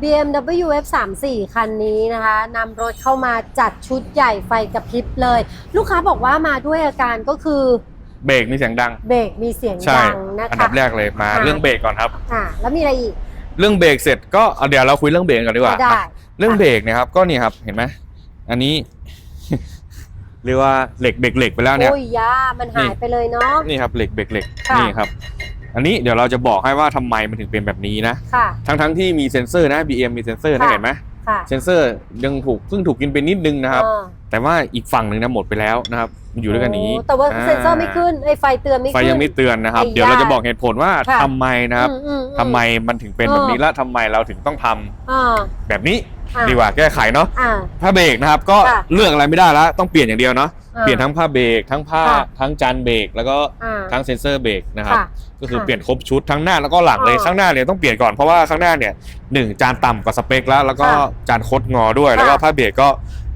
BMW F34 คันนี้นะคะนำรถเข้ามาจัดชุดใหญ่ไฟกระพริบเลย ลูกค้าบอกว่ามาด้วยอาการก็คือเบรกมีเสียงดัง เบรกมีเสียงใช่ดังนะอันคะดับแรกเลยมาค่ะเรื่องเบรกก่อนครับ อ่าแล้วมีอะไรอีก เรื่องเบรกเสร็จก็เอาเดี๋ยวเราคุยเรื่องเบรกก่อนดีกว่าได้เรื่องเบรกเนะครับก็นี่ครับเห็นไหมอันนี้ เรียกว่าเหล็กเบรกเหล็กไปแล้วเนี่ย โอ้ยยามันหายไปเลยเนาะ นี่ครับเหล็กเบรกเหล็กค่ะ นี่ครับ อันนี้เดี๋ยวเราจะบอกให้ว่าทำไมมันถึงเป็นแบบนี้นะ ค่ะ ทั้งทั้งที่มีเซ็นเซอร์นะ BM มีเซ็นเซอร์นะค่ะ เห็นไหมค่ะเซ็นเซอร์ยังถูกเพิ่งถูกกินไปนิดนึงนะครับอ่าแต่ว่าอีกฝั่งหนึ่งนะหมดไปแล้วนะครับมันอยู่ด้วยกันอย่างนี้โแต่ว่าเซ็นเซอร์ไม่ขึ้นไอ้ไฟเตือนไม่ไฟขึ้นยังไม่เตือนนะครับ ไอ้ยาเดี๋ยวเราจะบอกเหตุผลว่าค่ะ ทำไมนะครับอือือืทำไมมันถึงเป็นแบบนี้เออ และทำไมเราถึงต้องทำอ่า แบบนี้อ่า ดีกว่าแก้ไขเนาะอ่า ผ้าเบรกนะครับก็ค่ะเลือกอะไรไม่ได้แล้วต้องเปลี่ยนอย่างเดียวเนาะอ่าเปลี่ยนทั้งผ้าเบรกทั้งผ้าค่ะทั้งจานเบรกแล้วก็อ่าทั้งเซ็นเซอร์เบรกนะครับค่ะก็คือค่ะเปลี่ยนครบชุดทั้งหน้าแล้วก็หลังเลยอ่าข้างหน้าเนี่ยต้องเปลี่ยนก่อนเพราะว่าข้างหน้าเนี่ยหนึ่งจานต่ำกว่าสเปคแล้วแล้วก็ค่ะจานคดงอด้วย ค่ะ แล้วก็ผ้าเบรกก็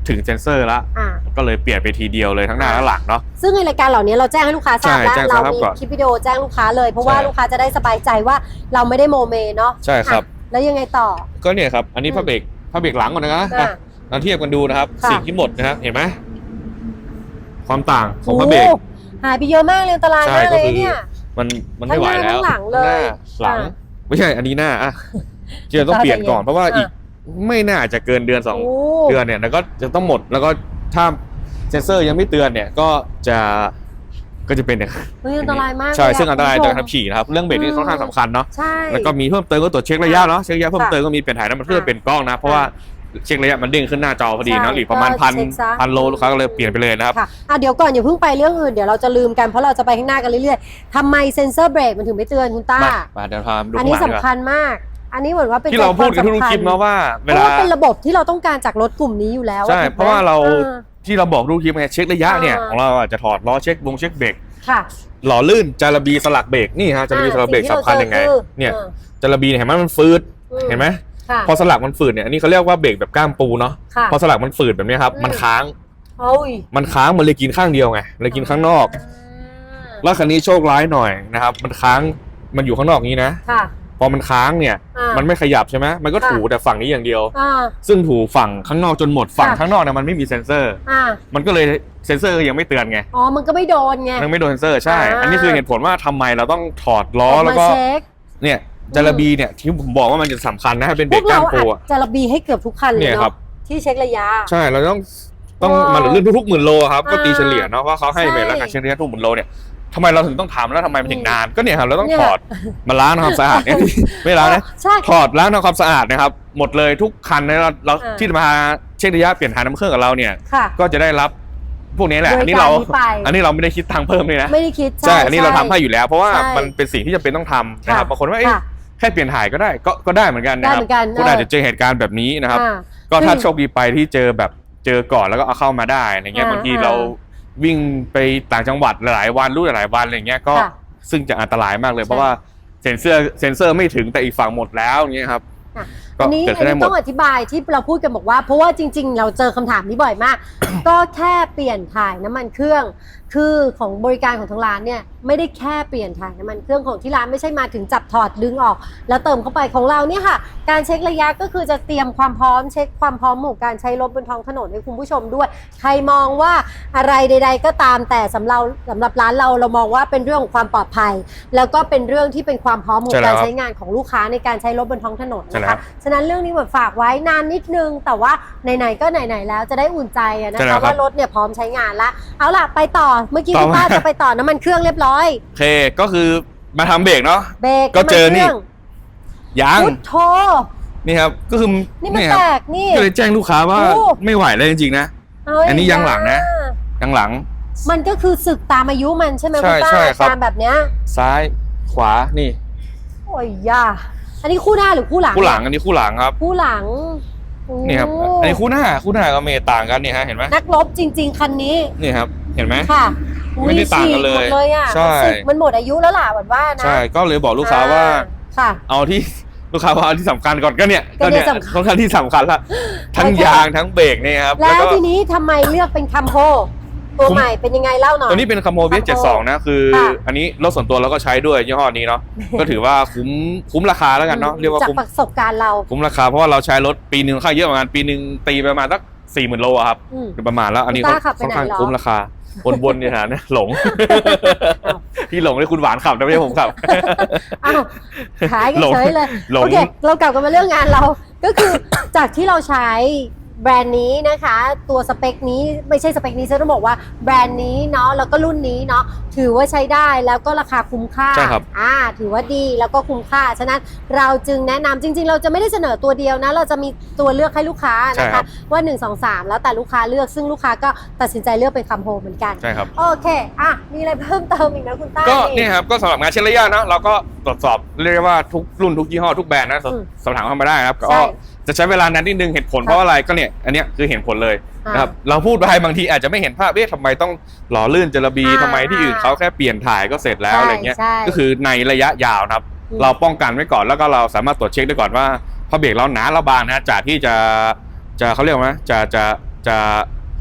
ถึงเซ็นเซอร์แล้วอ่า ก็เลยเปลี่ยนไปทีเดียวเลยทั้งหน้าและหลังเนาะ ซึ่งในรายการเหล่านี้เราแจ้งให้ลูกค้าทราบใช่แล้วแจ้งเราทราบมีก่อนคลิปวิดีโอแจ้งลูกค้าเลยเพราะว่าใช่ ลูกค้าจะได้สบายใจว่าเราไม่ได้โมเมเนาะใช่ครับ อะแล้วยังไงต่อ ก็เนี่ยครับอันนี้อืม ผ้าเบรก ผ้าเบรกหลังก่อนนะอ่าอะเราเทียบกันดูนะครับ ค่ะ สิ่งที่หมดนะครับเห็นไหมความต่างของผ้าเบรกโอ้หายไปเยอะมากเลยอันตรายใช่มากก็เลยคือ เนี่ย มันมันไม่ไหวทั้งหน้าแล้วทั้งหลังเลยหน้าหลังอะไม่ใช่อันนี้หน้าอะที่เราต้องเปลี่ยนก่อนเพราะว่าอะ อีกไม่น่าจะเกินเดือนสองโอ้เดือนเนี่ยแล้วก็จะต้องหมดแล้วก็ถ้าเซนเซอร์ยังไม่เตือนเนี่ยก็จะ ก็จะเป็นเนี่ยเฮ้ยอันตรายมากใช่เลยะซึ่งอันตรายคุณจากผู้ชการขับขี่นะครับเรื่องเบรกนี่ค่อนข้างสำคัญเนาะใช่แล้วก็มีเพิ่มเติมก็ตรวจเช็คระยะเนาะเช็คระยะเพิ่มค่ะเติมก็มีเปลี่ยนถ่ายน้ำมันเครื่องค่ะเปลี่ยนกล้องนะเพราะว่าเช็คระยะมันเด้งขึ้นหน้าจอพอดีใช่เนาะหรือประมาณก็พันเช็คซะพันโลลูกค้าก็เลยเปลี่ยนไปเลยนะครับค่ะอะเดี๋ยวก่อนอย่าเพิ่งไปเรื่องอื่นเดี๋ยวเราจะลืมกันเพราะเราจะไปข้างหน้ากันเรื่อยๆทำไมเซ็นเซอร์เบรกมันถึงไม่เตือนคุณต้ามามาเดี๋ยวพาดูอันข้างนี้หลังสำดีกว่าคัญมากอันนี้เหมือนว่าเป็นที่เราพูดกันใจทุกวามคลิปสำญเนาะว่าเพเวราะลาว่าเป็นระบบที่เราต้องการจากรถกลุ่มนี้อยู่แล้วใช่ถูกไหมเพราะว่าเราออ ที่เราบอกทุกคลิปไงเช็คระยะเนี่ยอ่า ของเราอาจจะถอดล้อเช็คบงเช็คเบรกค่ะหล่อลื่นจาระบีสลักเบรกนี่ฮะจาระบีสลักเบรกอ่าสำคัญยังไงสิ่ที่ราจอเนี่ยคือจาระบีเนี่ยเห็นไหมมันฟืดอืมเห็นไหมค่ะพอสลักมันฝืดเนี่ยอันนี้เขาเรียกว่าเบรกแบบก้ามปูเนาะค่ะ พอสลักมันฝืดแบบเนี้ยครับอืม มันค้างโอ้ยมันค้างมันเลยกินข้างเดียวไงเลยกินข้างนอก แล้วคันนี้โชคร้ายหน่อยนะครับ มันค้างมันอยู่ข้างนอกนี้นะ ค่ะ พอมันค้างเนี่ย อ่ามันไม่ขยับใช่ไหมมันก็ค่ะถูแต่ฝั่งนี้อย่างเดียว อ่าซึ่งถูฝั่งข้างนอกจนหมดฝั่งค่ะข้างนอกเนี่ยมันไม่มีเซ็นเซอร์ อ่ามันก็เลยเซ็นเซอร์ยังไม่เตือนไงอ๋อมันก็ไม่โดนไงมันไม่โดนเซ็นเซอร์ใช่ อ่า อันนี้คือเหตุผลว่าทำไมเราต้องถอดล้อออกแล้วมาก็เช็ค เนี่ยจาระบีเนี่ยที่ผมบอกว่ามันจะสำคัญนะให้เป็นพเบรวกกก้าเรามปูอัดอะ จะระบีให้เกือบทุกคันเลยเนี่ยครัเนาะบที่เช็คระยะ ใช่เราต้องต้องอ๋อมันลื่นทุกๆหมื่นโลครับก็อ่าตีเฉลี่ยเนาะว่าเขาให้ใช่เบรกแล้วการเช็คระยะทุกหมื่นโลเนี่ย ทำไมเราถึงต้องทำแล้วทำไมมันถึงอืมนานก็เนี่ยครับเราต้องเนี่ยถอดมาล้างทำความสะอาดเนี่ยไม่ล้างนะใช่ ถอดล้างทำความสะอาดนะครับ หมดเลยทุกคันนะเราเราอ่าที่มาเช็คระยะเปลี่ยนถ่ายน้ำเครื่องกับเราเนี่ย ค่ะ ก็จะได้รับพวกนี้แหละโดยอันนี้เราการนี้ไป อันนี้เราไม่ได้คิดตังค์เพิ่มเลยนะไม่ได้คิด ใช่ อันนี้เราทำให้อยู่แล้ว เพราะว่าใช่มันเป็นสิ่งที่จำเป็นต้องทำนะครับค่ะ บางคนว่าเอ๊ะค่ะ แค่เปลี่ยนถ่ายก็ได้ก็ก็ได้เหมือนกันนะครับได้เหมือนกันคุณเออออาจจะเจอเหตุการณ์แบบนี้นะครับ อ่า ก็ถ้าซึ่งโชคดีไปที่เจอแบบเจอก่อนแล้วก็เอาเข้ามาได้อะไรเงี้ยอ่าบางทีอ่าเรา วิ่งไปต่างจังหวัดหลายๆวันรู้หลายๆวันอะไรเงี้ยก็ค่ะซึ่งจะอันตรายมากเลยใช่เพราะว่าเซ็นเซอร์เซ็นเซอร์ไม่ถึงแต่อีกฝั่งหมดแล้วอย่างเงี้ยครับอะ ก็อันนี้เกิดอัขึ้นนได้นี้หมด ต้องอธิบายที่เราพูดกันบอกว่า เพราะว่าจริง ๆ เราเจอคำถามนี้บ่อยมาก ก็แค่เปลี่ยนถ่ายน้ำมันเครื่อง คือของบริการของทางร้านเนี่ยไม่ได้แค่เปลี่ยนถ่ายน้ำมันเครื่องของที่ร้านไม่ใช่มาถึงจับถอดดึงออก แล้วเติมเข้าไปของเราเนี่ยค่ะ การเช็คระยะก็คือจะเตรียมความพร้อมเช็คความพร้อมของการใช้รถบนท้องถนนให้คุณผู้ชมด้วย ใครมองว่าอะไรใด ๆ ก็ตามแต่สำหรับสำหรับร้านเราเรามองว่าเป็นเรื่องของความปลอดภัย แล้วก็เป็นเรื่องที่เป็นความพร้อมของใช่แล้วการใช้งานของลูกค้าในการใช้รถบนท้องถนนใช่นะแล้คะ ว ฉะนั้นเรื่องนี้แบบฝากไว้นานนิดนึง แต่ว่าไหนๆก็ไหนๆแล้วจะได้อุ่นใจอะนะใช่แล้คะวครับ ว่ารถเนี่ยพร้อมใช้งานละเอาล่ะไปต่อเมื่อกี้ต่อคุณป้ามาจะไปต่อน้ำมันเครื่องเรียบร้อยโอเคก็คือมาทำเบรกเนาะ เบรกก็เจอนี่ำมัครื่งยางพุทโธนี่ครับ ก็คือนี่มันคแตรับกนี่ ก็เลยแจ้งลูกค้าว่าโอ้ ไม่ไหวแล้วจริงๆนะ เาอันนี้ยางหลังนะ ยางหลัง มันก็คือศึกตามอายุมันใช่ไหมใช่คุณป้าใช่ครับ ตามแบบเนี้ยซ้ายขวานี่ โอ้ยยา อันนี้คู่หน้าหรือคู่หลังคู่หลังอันนี้คู่หลังครับ คู่หลังโอ้นี่ครับ อันนี้คู่หน้าคู่หน้าก็เมต่างกันนี่ฮะเห็นไหมนักรบจริง ๆ คันนี้นี่ครับ เห็นไหมค่ะไม่ได้ต่างกันเลยฉีหมดเลยอะใช่มันสึกมันหมดอายุแล้วล่ะหวันว่านะใช่ก็เลยบอกลูกค้าว่าค่ะ เอาที่ลูกค้าว่าเอาที่สำคัญก่อนก็เนี่ยก็เนี่ยก็สำคัญค่อนข้างที่สำคัญละทั้งโอเคยางทั้งเบรกเนี่ยครับ แล้วก็ทีนี้ทำไมเลือกเป็นคัมโฮ ตัวคุ้มใหม่เป็นยังไงเล่าหน่อย ตัวนี้เป็นคาโมเวส Cammo เจ็ดสองนะคือค่ะอันนี้รถส่วนตัวเราก็ใช้ด้วยยี่ห้อนี้เนาะก็ถือว่าคุ้มคุ้มราคาแล้วกันเนาะเรียกว่าจากคุ้มประสบการณ์เราคุ้มราคาเพราะว่าเราใช้รถปีหนึ่งค่าเยอะประมาณปีหนึ่งตีไปประมาณสักสี่หมื่นโลอะครับอืมโดยประมาณแล้วอันนี้คุณก็ตาขับไปค่อนข้างไหนเหรอคุ้มราคาวนๆเนี่ยนะ หลงอ้าวพี่หลงเลยคุณหวานขับนะไม่ใช่ผมขับอ้าวขายกันหลงเฉยเลยหลงโอเคเรากลับกันมาเรื่องงานเรา ก็คือจากที่เราใช้ แบรนด์นี้นะคะ ตัวสเปคนี้ไม่ใช่สเปคนี้ฉันต้องบอกว่าแบรนด์นี้เนาะแล้วก็รุ่นนี้เนาะถือว่าใช้ได้แล้วก็ราคาคุ้มค่าใช่ครับอ่าถือว่าดีแล้วก็คุ้มค่าฉะนั้นเราจึงแนะนำจริง ๆ เราจะไม่ได้เสนอตัวเดียวนะ เราจะมีตัวเลือกให้ลูกค้าใช่นะครัคะบว่า 1 2 3 แล้วแต่ลูกค้าเลือกซึ่งลูกค้าก็ตัดสินใจเลือกเป็นคำโฮเหมือนกันใช่ครับโอเคอะมีอะไรเพิ่มเติมอีกนะคุณต้าก็เนี่ยครับก็สำหรับงานเช็คระยะนะเราก็ตรวจสอบเรียกได้ว่าทุกรุ่นทุกยี่ห้อทุกแบรนด์นะอืมสอบถามเข้ามาได้นะครับใช่ก็ จะใช้เวลานานนิดนึงเหตุผลครับเพราะอะไรก็เนี่ยอันเนี้ยคือเห็นผลเลยอ่านะครับเราพูดไปบางทีอาจจะไม่เห็นภาพเอ๊ะทำไมต้องหล่อลื่นจระบีอ่าทำไมที่อื่นเขาแค่เปลี่ยนถ่ายก็เสร็จแล้วใช่อะไรเงี้ยใช่ก็คือในระยะยาวนะครับอืมเราป้องกันไว้ก่อนแล้วก็เราสามารถตรวจเช็คได้ก่อนว่าพอเบรกเราหนาเราบางนะจากที่จะจะเขาเรียกว่าไงจะจะจะ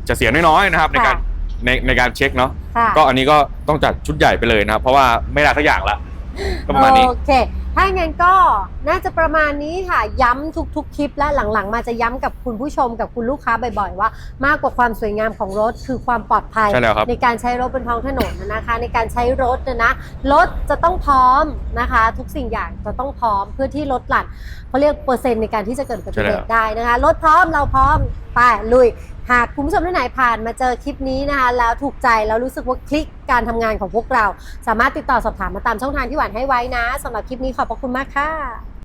จะเสียน้อยๆนะครับ ในการในในการเช็คเนาะค่ะก็อันนี้ก็ต้องจัดชุดใหญ่ไปเลยนะครับ เพราะว่าไม่ได้ทุกอย่างละก็ประมาณนี้โอเค ถ้าอย่างนั้นก็น่าจะประมาณนี้ค่ะ ย้ำทุกๆคลิปและหลังๆ มาจะย้ำกับคุณผู้ชมกับคุณลูกค้าบ่อยๆ ว่า มากกว่าความสวยงามของรถคือความปลอดภัยใช่แล้วครับในการใช้รถบนท้องถนนนะคะ ในการใช้รถนะนะรถจะต้องพร้อมนะคะ ทุกสิ่งอย่างจะต้องพร้อมเพื่อที่รถหลั่นเขาเรียกเปอร์เซ็นต์ในการที่จะเกิดอุบัติเหตุได้นะคะรถพร้อมเราพร้อม ไปลุย หากคุณผู้ชมท่านไหนผ่านมาเจอคลิปนี้นะคะแล้วถูกใจแล้วรู้สึกว่าคลิกการทำงานของพวกเรา สามารถติดต่อสอบถามมาตามช่องทางที่หวานให้ไว้นะสำหรับคลิปนี้ขอบพระคุณมากค่ะ